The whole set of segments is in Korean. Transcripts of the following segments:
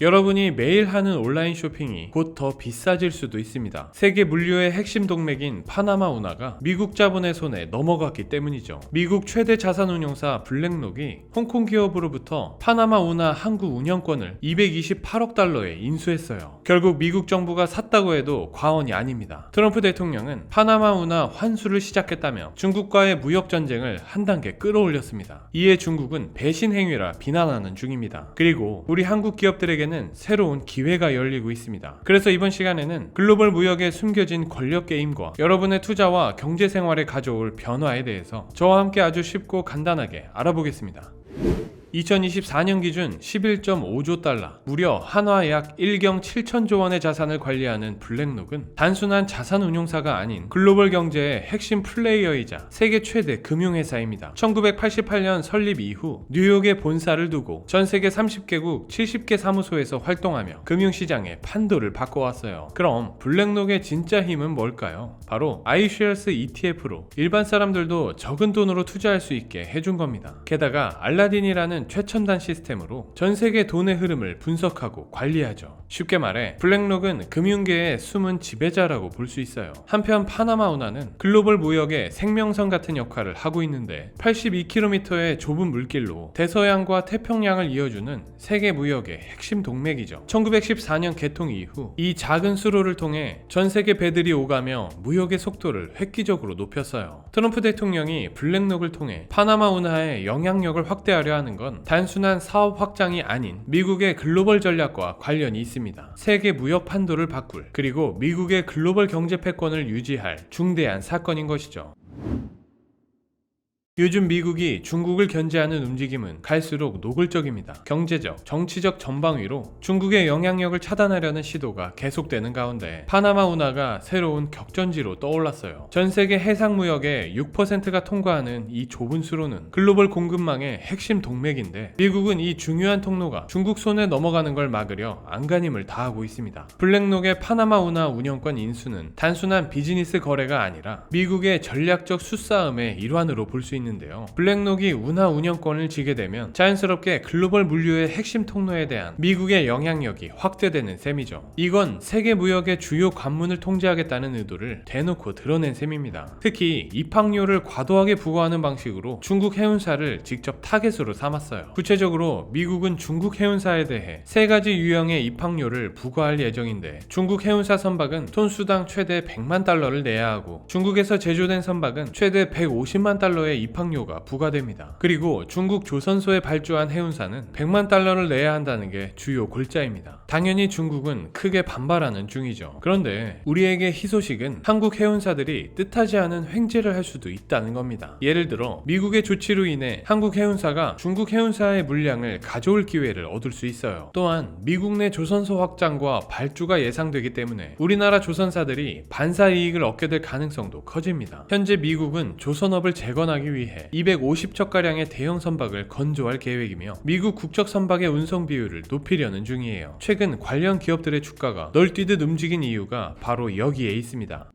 여러분이 매일 하는 온라인 쇼핑이 곧 더 비싸질 수도 있습니다. 세계 물류의 핵심 동맥인 파나마 운하가 미국 자본의 손에 넘어갔기 때문이죠. 미국 최대 자산 운용사 블랙록이 홍콩 기업으로부터 파나마 운하 항구 운영권을 228억 달러에 인수했어요. 결국 미국 정부가 샀다고 해도 과언이 아닙니다. 트럼프 대통령은 파나마 운하 환수를 시작했다며 중국과의 무역 전쟁을 한 단계 끌어올렸습니다. 이에 중국은 배신 행위라 비난하는 중입니다. 그리고 우리 한국 기업들에게 는 새로운 기회가 열리고 있습니다. 그래서 이번 시간에는 글로벌 무역에 숨겨진 권력 게임과 여러분의 투자와 경제 생활에 가져올 변화에 대해서 저와 함께 아주 쉽고 간단하게 알아보겠습니다. 2024년 기준 11.5조 달러, 무려 한화 약 1경 7천조 원의 자산을 관리하는 블랙록은 단순한 자산 운용사가 아닌 글로벌 경제의 핵심 플레이어이자 세계 최대 금융회사입니다. 1988년 설립 이후 뉴욕에 본사를 두고 전 세계 30개국 70개 사무소에서 활동하며 금융시장의 판도를 바꿔왔어요. 그럼 블랙록의 진짜 힘은 뭘까요? 바로 iShares ETF로 일반 사람들도 적은 돈으로 투자할 수 있게 해준 겁니다. 게다가 알라딘이라는 최첨단 시스템으로 전 세계 돈의 흐름을 분석하고 관리하죠. 쉽게 말해 블랙록은 금융계의 숨은 지배자라고 볼 수 있어요. 한편 파나마 운하는 글로벌 무역의 생명선 같은 역할을 하고 있는데 82km의 좁은 물길로 대서양과 태평양을 이어주는 세계 무역의 핵심 동맥이죠. 1914년 개통 이후 이 작은 수로를 통해 전 세계 배들이 오가며 무역의 속도를 획기적으로 높였어요. 트럼프 대통령이 블랙록을 통해 파나마 운하의 영향력을 확대하려 하는 건 단순한 사업 확장이 아닌 미국의 글로벌 전략과 관련이 있습니다. 세계 무역 판도를 바꿀 그리고 미국의 글로벌 경제 패권을 유지할 중대한 사건인 것이죠. 요즘 미국이 중국을 견제하는 움직임은 갈수록 노골적입니다. 경제적, 정치적 전방위로 중국의 영향력을 차단하려는 시도가 계속되는 가운데 파나마 운하가 새로운 격전지로 떠올랐어요. 전 세계 해상 무역의 6%가 통과하는 이 좁은 수로는 글로벌 공급망의 핵심 동맥인데 미국은 이 중요한 통로가 중국 손에 넘어가는 걸 막으려 안간힘을 다하고 있습니다. 블랙록의 파나마 운하 운영권 인수는 단순한 비즈니스 거래가 아니라 미국의 전략적 수싸움의 일환으로 볼 수 있는 있는데요. 블랙록이 운하 운영권을 지게 되면 자연스럽게 글로벌 물류의 핵심 통로에 대한 미국의 영향력이 확대되는 셈이죠. 이건 세계 무역의 주요 관문을 통제하겠다는 의도를 대놓고 드러낸 셈입니다. 특히 입항료를 과도하게 부과하는 방식으로 중국 해운사를 직접 타겟으로 삼았어요. 구체적으로 미국은 중국 해운사에 대해 세 가지 유형의 입항료를 부과할 예정인데 중국 해운사 선박은 톤수당 최대 100만 달러를 내야 하고 중국에서 제조된 선박은 최대 150만 달러의 입항 입항료가 부과됩니다. 그리고 중국 조선소에 발주한 해운사는 100만 달러를 내야 한다는 게 주요 골자입니다. 당연히 중국은 크게 반발하는 중이죠. 그런데 우리에게 희소식은 한국 해운사들이 뜻하지 않은 횡재를 할 수도 있다는 겁니다. 예를 들어 미국의 조치로 인해 한국 해운사가 중국 해운사의 물량을 가져올 기회를 얻을 수 있어요. 또한 미국 내 조선소 확장과 발주가 예상되기 때문에 우리나라 조선사들이 반사 이익을 얻게 될 가능성도 커집니다. 현재 미국은 조선업을 재건하기 위해 위해 250척가량의 대형 선박을 건조할 계획이며 미국 국적 선박의 운송 비율을 높이려는 중이에요. 최근 관련 기업들의 주가가 널뛰듯 움직인 이유가 바로 여기에 있습니다.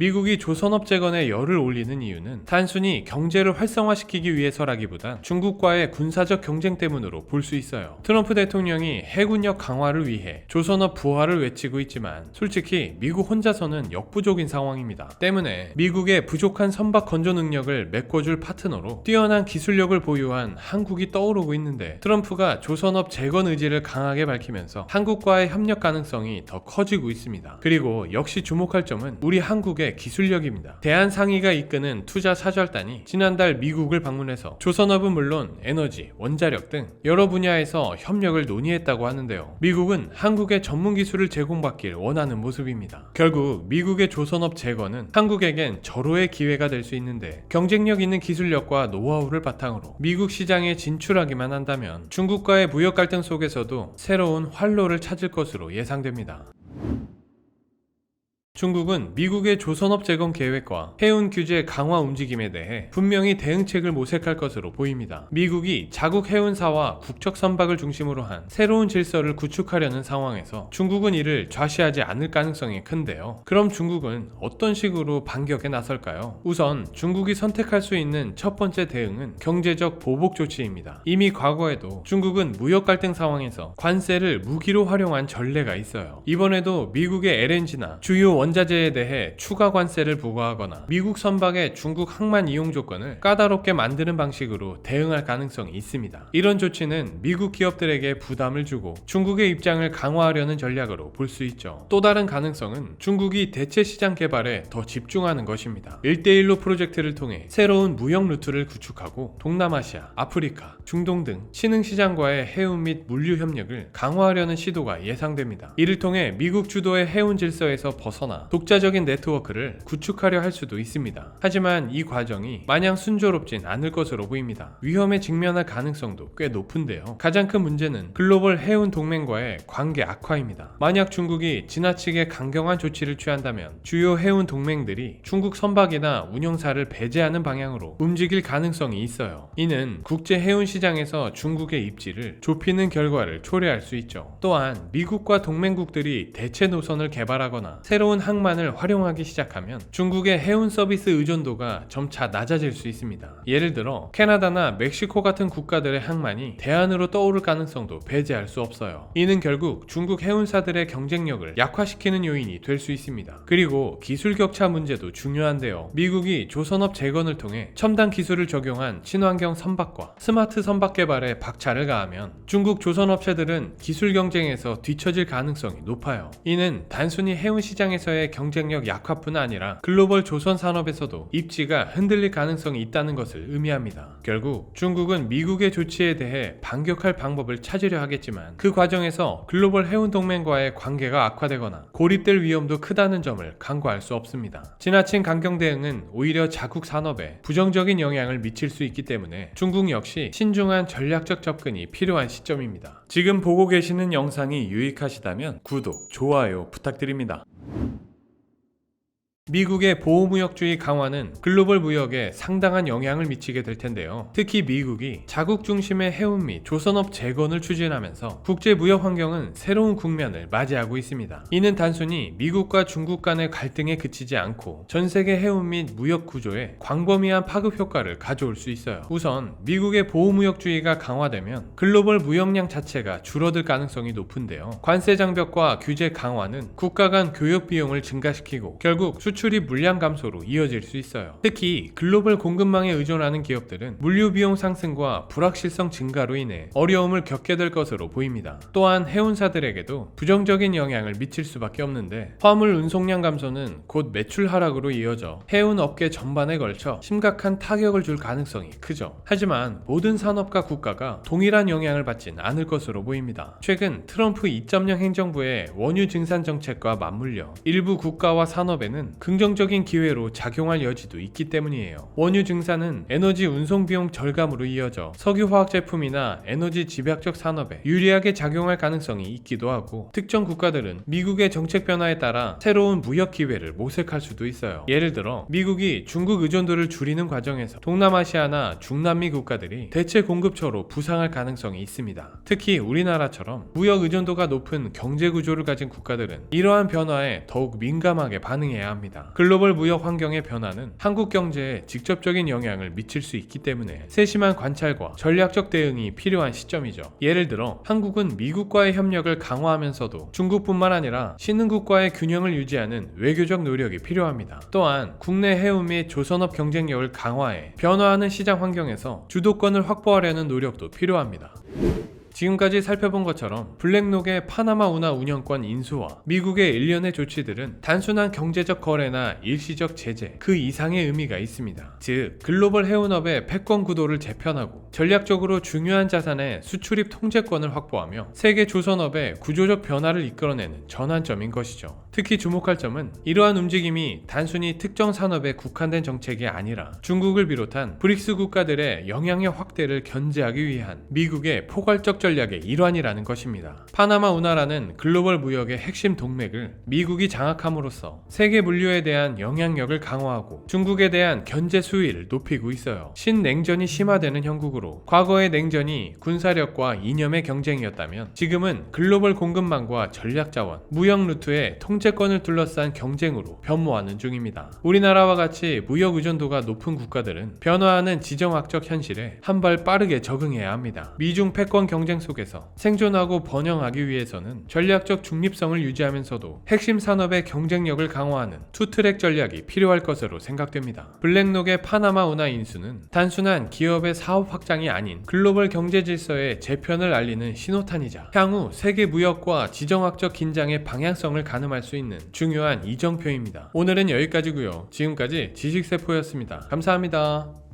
미국이 조선업 재건에 열을 올리는 이유는 단순히 경제를 활성화시키기 위해서라기보단 중국과의 군사적 경쟁 때문으로 볼 수 있어요. 트럼프 대통령이 해군력 강화를 위해 조선업 부활을 외치고 있지만 솔직히 미국 혼자서는 역부족인 상황입니다. 때문에 미국의 부족한 선박 건조 능력을 메꿔줄 파트너로 뛰어난 기술력을 보유한 한국이 떠오르고 있는데 트럼프가 조선업 재건 의지를 강하게 밝히면서 한국과의 협력 가능성이 더 커지고 있습니다. 그리고 역시 주목할 점은 우리 한국 의 기술력입니다. 대한상의가 이끄는 투자 사절단이 지난달 미국을 방문해서 조선업은 물론 에너지, 원자력 등 여러 분야에서 협력을 논의했다고 하는데요. 미국은 한국의 전문 기술을 제공받길 원하는 모습입니다. 결국 미국의 조선업 재건은 한국에겐 절호의 기회가 될 수 있는데 경쟁력 있는 기술력과 노하우를 바탕으로 미국 시장에 진출하기만 한다면 중국과의 무역 갈등 속에서도 새로운 활로를 찾을 것으로 예상됩니다. 중국은 미국의 조선업 재건 계획과 해운 규제 강화 움직임에 대해 분명히 대응책을 모색할 것으로 보입니다. 미국이 자국 해운사와 국적 선박을 중심으로 한 새로운 질서를 구축하려는 상황에서 중국은 이를 좌시하지 않을 가능성이 큰데요. 그럼 중국은 어떤 식으로 반격에 나설까요? 우선 중국이 선택할 수 있는 첫 번째 대응은 경제적 보복 조치입니다. 이미 과거에도 중국은 무역 갈등 상황에서 관세를 무기로 활용한 전례가 있어요. 이번에도 미국의 LNG나 주요 원자재에 대해 추가 관세를 부과하거나 미국 선박의 중국 항만 이용 조건을 까다롭게 만드는 방식으로 대응할 가능성이 있습니다. 이런 조치는 미국 기업들에게 부담을 주고 중국의 입장을 강화하려는 전략으로 볼 수 있죠. 또 다른 가능성은 중국이 대체 시장 개발에 더 집중하는 것입니다. 1대1로 프로젝트를 통해 새로운 무역 루트를 구축하고 동남아시아, 아프리카, 중동 등 신흥 시장과의 해운 및 물류 협력을 강화하려는 시도가 예상됩니다. 이를 통해 미국 주도의 해운 질서에서 벗어나 독자적인 네트워크를 구축하려 할 수도 있습니다. 하지만 이 과정이 마냥 순조롭진 않을 것으로 보입니다. 위험에 직면할 가능성도 꽤 높은데요. 가장 큰 문제는 글로벌 해운 동맹과의 관계 악화입니다. 만약 중국이 지나치게 강경한 조치를 취한다면 주요 해운 동맹들이 중국 선박이나 운영사를 배제하는 방향으로 움직일 가능성이 있어요. 이는 국제 해운 시장에서 중국의 입지를 좁히는 결과를 초래할 수 있죠. 또한 미국과 동맹국들이 대체 노선을 개발하거나 새로운 항만을 활용하기 시작하면 중국의 해운 서비스 의존도가 점차 낮아질 수 있습니다. 예를 들어 캐나다나 멕시코 같은 국가들의 항만이 대안으로 떠오를 가능성도 배제할 수 없어요. 이는 결국 중국 해운사들의 경쟁력을 약화시키는 요인이 될 수 있습니다. 그리고 기술 격차 문제도 중요한데요. 미국이 조선업 재건을 통해 첨단 기술을 적용한 친환경 선박과 스마트 선박 개발에 박차를 가하면 중국 조선업체들은 기술 경쟁에서 뒤처질 가능성이 높아요. 이는 단순히 해운 시장에서 의 경쟁력 약화뿐 아니라 글로벌 조선 산업에서도 입지가 흔들릴 가능성이 있다는 것을 의미합니다. 결국 중국은 미국의 조치에 대해 반격할 방법을 찾으려 하겠지만 그 과정에서 글로벌 해운 동맹과의 관계가 악화되거나 고립될 위험도 크다는 점을 간과할 수 없습니다. 지나친 강경 대응은 오히려 자국 산업에 부정적인 영향을 미칠 수 있기 때문에 중국 역시 신중한 전략적 접근이 필요한 시점입니다. 지금 보고 계시는 영상이 유익하시다면 구독, 좋아요 부탁드립니다. 미국의 보호무역주의 강화는 글로벌 무역에 상당한 영향을 미치게 될 텐데요. 특히 미국이 자국 중심의 해운 및 조선업 재건을 추진하면서 국제 무역 환경은 새로운 국면을 맞이하고 있습니다. 이는 단순히 미국과 중국 간의 갈등에 그치지 않고 전 세계 해운 및 무역 구조에 광범위한 파급 효과를 가져올 수 있어요. 우선 미국의 보호무역주의가 강화되면 글로벌 무역량 자체가 줄어들 가능성이 높은데요. 관세 장벽과 규제 강화는 국가 간 교역 비용을 증가시키고 결국 수출 이 물량 감소로 이어질 수 있어요. 특히 글로벌 공급망에 의존하는 기업들은 물류 비용 상승과 불확실성 증가로 인해 어려움을 겪게 될 것으로 보입니다. 또한 해운사들에게도 부정적인 영향을 미칠 수밖에 없는데 화물 운송량 감소는 곧 매출 하락으로 이어져 해운 업계 전반에 걸쳐 심각한 타격을 줄 가능성이 크죠. 하지만 모든 산업과 국가가 동일한 영향을 받진 않을 것으로 보입니다. 최근 트럼프 2.0 행정부의 원유 증산 정책과 맞물려 일부 국가와 산업에는 긍정적인 기회로 작용할 여지도 있기 때문이에요. 원유 증산은 에너지 운송 비용 절감으로 이어져 석유 화학 제품이나 에너지 집약적 산업에 유리하게 작용할 가능성이 있기도 하고 특정 국가들은 미국의 정책 변화에 따라 새로운 무역 기회를 모색할 수도 있어요. 예를 들어 미국이 중국 의존도를 줄이는 과정에서 동남아시아나 중남미 국가들이 대체 공급처로 부상할 가능성이 있습니다. 특히 우리나라처럼 무역 의존도가 높은 경제 구조를 가진 국가들은 이러한 변화에 더욱 민감하게 반응해야 합니다. 글로벌 무역 환경의 변화는 한국 경제에 직접적인 영향을 미칠 수 있기 때문에 세심한 관찰과 전략적 대응이 필요한 시점이죠. 예를 들어 한국은 미국과의 협력을 강화하면서도 중국뿐만 아니라 신흥국과의 균형을 유지하는 외교적 노력이 필요합니다. 또한 국내 해운 및 조선업 경쟁력을 강화해 변화하는 시장 환경에서 주도권을 확보하려는 노력도 필요합니다. 지금까지 살펴본 것처럼 블랙록의 파나마 운하 운영권 인수와 미국의 일련의 조치들은 단순한 경제적 거래나 일시적 제재 그 이상의 의미가 있습니다. 즉 글로벌 해운업의 패권 구도를 재편하고 전략적으로 중요한 자산의 수출입 통제권을 확보하며 세계 조선업의 구조적 변화를 이끌어내는 전환점인 것이죠. 특히 주목할 점은 이러한 움직임이 단순히 특정 산업에 국한된 정책이 아니라 중국을 비롯한 브릭스 국가들의 영향력 확대를 견제하기 위한 미국의 포괄적 전략 전략의 일환이라는 것입니다. 파나마 운하라는 글로벌 무역의 핵심 동맥을 미국이 장악함으로써 세계 물류에 대한 영향력을 강화하고 중국에 대한 견제 수위를 높이고 있어요. 신냉전이 심화되는 형국으로 과거의 냉전이 군사력과 이념의 경쟁이었다면 지금은 글로벌 공급망과 전략 자원, 무역 루트의 통제권을 둘러싼 경쟁으로 변모하는 중입니다. 우리나라와 같이 무역 의존도가 높은 국가들은 변화하는 지정학적 현실에 한 발 빠르게 적응해야 합니다. 미중 패권 경쟁 속에서 생존하고 번영하기 위해서는 전략적 중립성을 유지하면서도 핵심 산업의 경쟁력을 강화하는 투트랙 전략이 필요할 것으로 생각됩니다. 블랙록의 파나마 운하 인수는 단순한 기업의 사업 확장이 아닌 글로벌 경제 질서의 재편을 알리는 신호탄이자 향후 세계 무역과 지정학적 긴장의 방향성을 가늠할 수 있는 중요한 이정표입니다. 오늘은 여기까지고요. 지금까지 지식세포였습니다. 감사합니다.